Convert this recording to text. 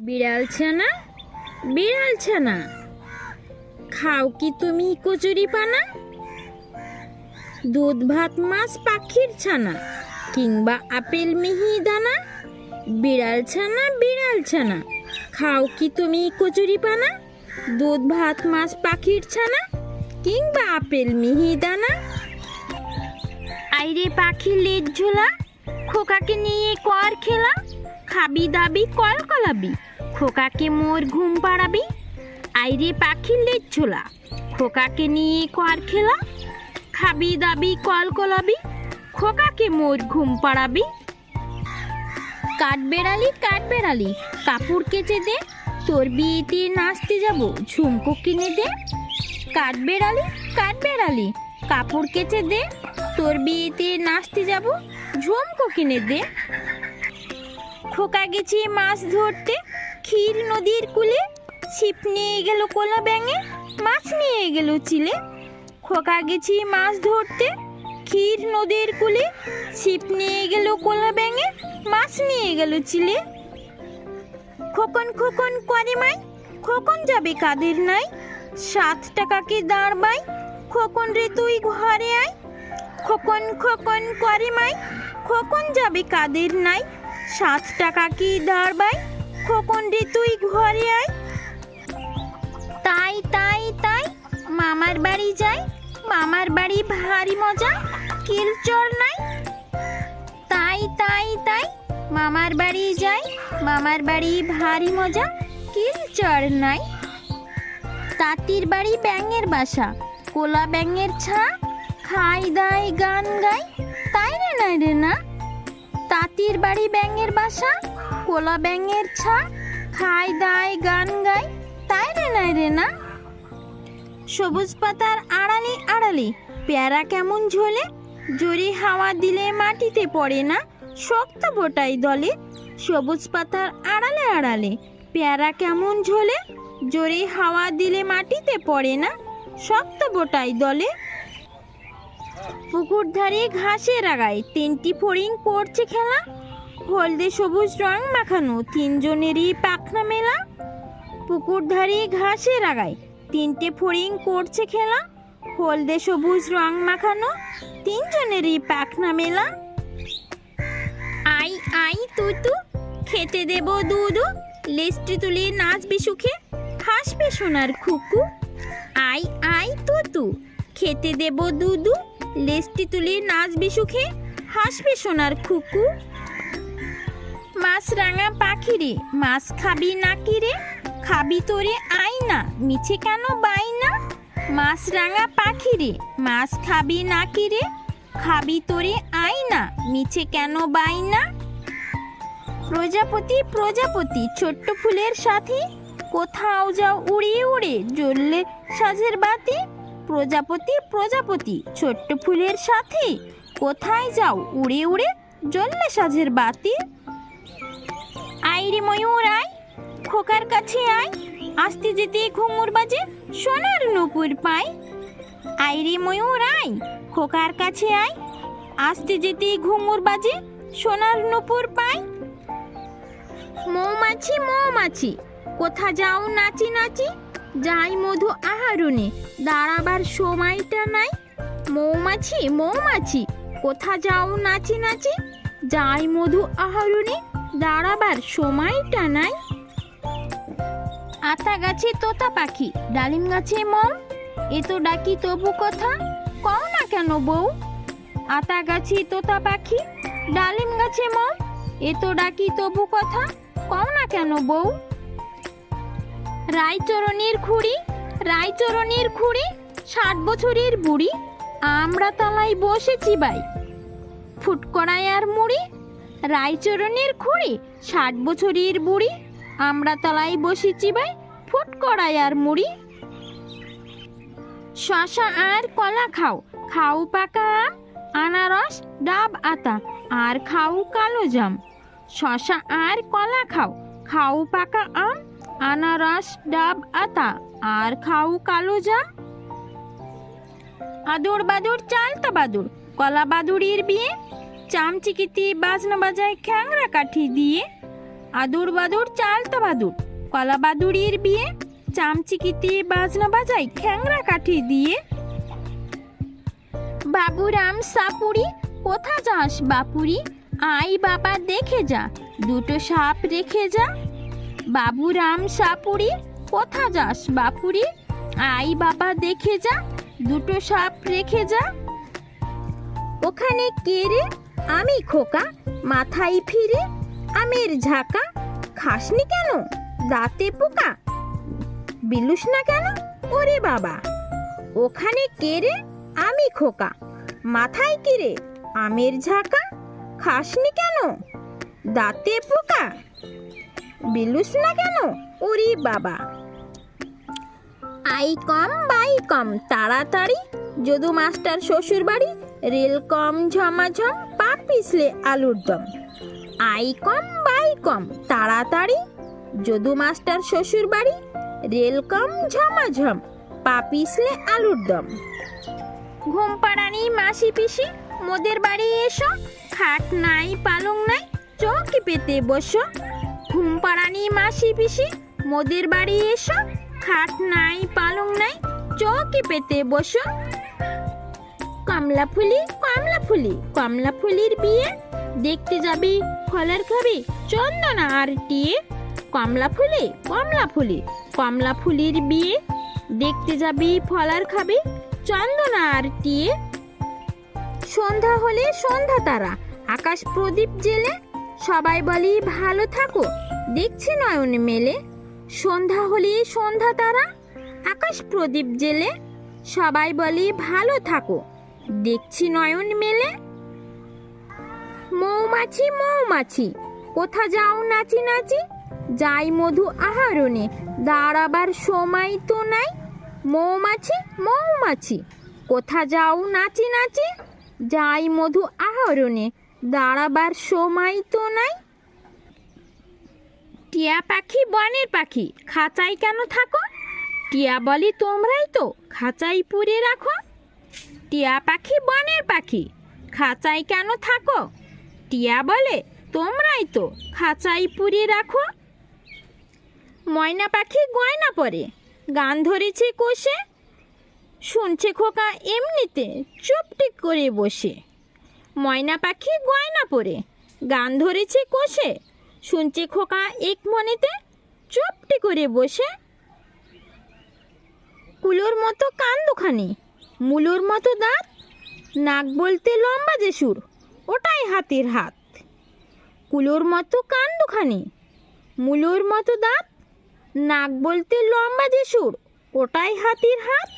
বিড়াল ছানা? বিড়াল ছানা? খাও কি তুমি কচুরি পানা? দুধ, ভাত, মাছ, পাখির ছানা কিংবা আপেল, মিহি, দানা? বিড়াল ছানা বিড়াল ছানা। খাও কি তুমি কচুরি পানা? দুধ, ভাত, মাছ, পাখির ছানা কিংবা আপেল, মিহি, দানা? আইরে পাখি লেজ ঝোলা, খোকাকে নিয়ে কর খেলা, খাবি দাবি, কল কলাবি। খোকাকে মোর ঘুম পাড়াবি? আইরে পাখির ঝোলা খোকাকে নিয়ে কর খেলা? খাবি দাবি, কল কলাবি, খোকাকে মোর ঘুম পাড়াবি? কাঠ বেড়ালি কাঠ বেড়ালি কাপড় কেচে দে, তোর বিয়েতে নাচতে যাব, ঝুমকো কিনে দে। কাঠ বেড়ালি কাঠ বেড়ালি কাপড় কেচে দে, তোর বিয়েতে নাচতে যাব, ঝুমকো কিনে দে। খোকা গেছি মাছ ধরতে ক্ষীর নদীর কূলে ছিপ নিয়ে গেল কোলা ব্যাঙে, মাছ নিয়ে গেল চিলে। খোকা গেছি মাছ ধরতে, ক্ষীর নদীর কূলে ছিপ নিয়ে গেল কোলা ব্যাঙে, মাছ নিয়ে গেল চিলে। খোকন খোকন করে মাই, খোকন যাবে কাদের নাই? সাত টাকাকে দাঁড় বাই, খোকন রে তুই ঘরে আয়। খোকন খোকন করে মাই, খোকন যাবে কাদের নাই? সাত টাকা কি দাঁড়বাই খোকন রে তুই ঘরে আয়। তাই তাই তাই, মামার বাড়ি যাই। মামার বাড়ি ভারী মজা কিলচর নাই। তাই তাই তাই, মামার বাড়ি যাই। মামার বাড়ি ভারী মজা কিলচর নাই। তাঁতির বাড়ি ব্যাঙের বাসা, কোলা ব্যাঙের ছা। খাই দাই, গান গাই, তাই রে, নাই রে, না? তাঁতির বাড়ি ব্যাঙের বাসা, কোলা ব্যাঙের ছা খাই দায়, গান গাই তাই রে নাই রে না? সবুজ পাতার আড়ালে আড়ালে, পেয়ারা কেমন ঝোলে, জোরে হাওয়া দিলে মাটিতে পড়ে না, শক্ত বোটাই দলে, সবুজ পাতার আড়ালে আড়ালে, পেয়ারা কেমন ঝোলে, জোরে হাওয়া দিলে মাটিতে পড়ে না, শক্ত বোটাই দলে পুকুর ধারে ঘাসের আগায় তিনটি ফড়িং করছে খেলা। হলদে সবুজ রং মাখানো তিনজনেরই পাখনা মেলা। পুকুর ধারে ঘাসের আগায় তিনটে ফড়িং করছে খেলা। হলদে সবুজ রং মাখানো তিনজনেরই পাখনা মেলা। আই আই, তুতু, খেতে দেব দুদু লেস্টি তুলে নাচবি সুখে, হাসবে সোনার খুকু। আই আই, তুতু, খেতে দেব দুদু লেস্টি তুলে নাচবি সুখে? হাসবে সোনার খুকু মাছ রাঙা পাখি রে মাছ খাবি নাকি রে? খাবি তোরে আই না মিছে কেন বাই না মাছ রাঙা পাখি রে মাছ খাবি নাকি রে? খাবি তোরে আই না মিছে কেন বাই না প্রজাপতি প্রজাপতি, ছোট্ট ফুলের সাথে কোথাও যাও উড়িয়ে উড়ে, জ্বললে সাজের বাতি। প্রজাপতি প্রজাপতি, ছোট্ট ফুলের সাথে কোথায় যাও? উড়ে উড়ে জ্বললে সাজের বাতি আইরে ময়ূর, আয়। খোকার কাছে আয়। আসতে যেতে ঘুঙুর বাজে সোনার নুপুর পাই আইরে ময়ূর, আয়। খোকার কাছে আয়। আসতে যেতে ঘুঙুর বাজে সোনার নুপুর পাই মৌমাছি মৌমাছি, কোথা যাও নাচি নাচি। যাই মধু আহারণে দাঁড়াবার সময়টা নাই। মৌমাছি মৌমাছি, কোথা যাও নাচি নাচি? যাই মধু আহরণে দাঁড়াবার সময়টা নাই। আতা গাছে তোতা পাখি, ডালিম গাছে মম। এ তো ডাকি তবু কথা, কও না কেন বউ? আতা গাছে তোতা পাখি, ডালিম গাছে মম। এ তো ডাকি তবু কথা, কও না কেন বউ? রায়চরণের খুঁড়ি রায়চরণের খুঁড়ি, ষাট বছরের বুড়ি, আমরা তলায় বসেছি বাই। ফুটকড়ায় আর মুড়ি, রায়চরণের খুঁড়ি, ষাট বছরের বুড়ি, আমরা তলায় বসেছি বাই ফুটকড়ায় আর মুড়ি। শশা আর কলা খাও খাও পাকা আম, আনারস, ডাব, আতা, আর খাও কালো জাম। শশা আর কলা খাও খাও পাকা আম আনারস, ডাব, আতা। আর খাও কালো জাম। আদর বাদুর, চালতা বাদুর। কলা বাদুড়ির বিয়ে। চামচিকিতি, বাজনা বাজায়, খ্যাংরা কাঠি দিয়ে। আদুর বাদুর, চালতা বাদুর। কলা বাদুড়ির বিয়ে। চামচিকিতি, বাজনা বাজায়, খ্যাংরা কাঠি দিয়ে। বাবুরাম, সাপুরি, কোথা যাস বাপুরি? আই বাবা, দেখে যা। দুটো সাপ রেখে যা। বাবুরাম সাপুরি, কোথা যাস বাপুরি? আই বাবা দেখে যা, দুটো সাপ রেখে যা। ওখানে কে রে? আমি খোকা, মাথায় ফিরে, আমের ঝাঁকা। খাসনি কেন? দাঁতে পোকা। বিলুস না কেন? ওরে বাবা। ওখানে কে রে? আমি খোকা। মাথায় কি রে? আমের ঝাঁকা? খাসনি কেন? দাঁতে পোকা। বিলুস না কেন? ওরে বাবা। আই কম, বাই কম, তাড়াতাড়ি। যদু মাস্টার শ্বশুর বাড়ি, রেল কম, ঝমাঝম পা পিছলে আলুর দম। আই কম, বাই কম, তাড়াতাড়ি। যদু মাস্টার শ্বশুর বাড়ি, রেল কম, ঝমাঝম, পা পিছলে আলুর দম। ঘুম পাড়ানি মাসি পিসি, মোদের বাড়ি এসো। খাট নাই, পালং নাই, চৌকি পেতে বসো। পাড়ানি মাসি পিসি, মোদের বাড়ি এসো, খাট নাই, পালং নাই, চৌকি পেতে বসো। কমলা ফুলি কমলা ফুলি, কমলা ফুলির বিয়ে, দেখতে যাবি ফলের খাবি চন্দনা আর টিয়ে। কমলা ফুলি কমলা ফুলি, কমলা ফুলির বিয়ে, দেখতে যাবি ফলার খাবি চন্দনা আর টিয়ে। সন্ধ্যা হলে সন্ধ্যা তারা, আকাশ প্রদীপ জেলে, সবাই বলি ভালো থাকো। দেখছি নয়ন মেলে? সন্ধ্যা হলে সন্ধ্যা তারা, আকাশ প্রদীপ জেলে। সবাই বলি, ভালো থাকো। দেখছি নয়ন মেলে। মৌমাছি মৌমাছি, কোথা যাও নাচি নাচি? যাই মধু আহরণে, দাঁড়াবার সময় তো নাই। মৌমাছি মৌমাছি, কোথা যাও নাচি নাচি? যাই মধু আহরণে, দাঁড়াবার সময় তো নাই। টিয়া পাখি বনের পাখি, খাঁচাই কেন থাকো? টিয়া বলি তোমরাই তো, খাঁচাই পুরে রাখো। টিয়া পাখি বনের পাখি, খাঁচাই কেন থাকো? টিয়া বলে তোমরাই তো, খাঁচাই পুরে রাখো। ময়না পাখি গয়না পরে, গান ধরেছে কোষে। শুনছে খোকা এমনিতে চুপটি করে বসে। ময়না পাখি গয়না পরে, গান ধরেছে কোষে। শুনছে খোকা এক মনেতে চুপটি করে বসে। কুলোর মতো কান দুখানি মুলোর মতো দাঁত, নাক বলতে লম্বা যে সুর ওটাই হাতির হাত। কুলোর মতো কান দুখানি মুলোর মতো দাঁত, নাক বলতে লম্বা যে সুর ওটাই হাতির হাত।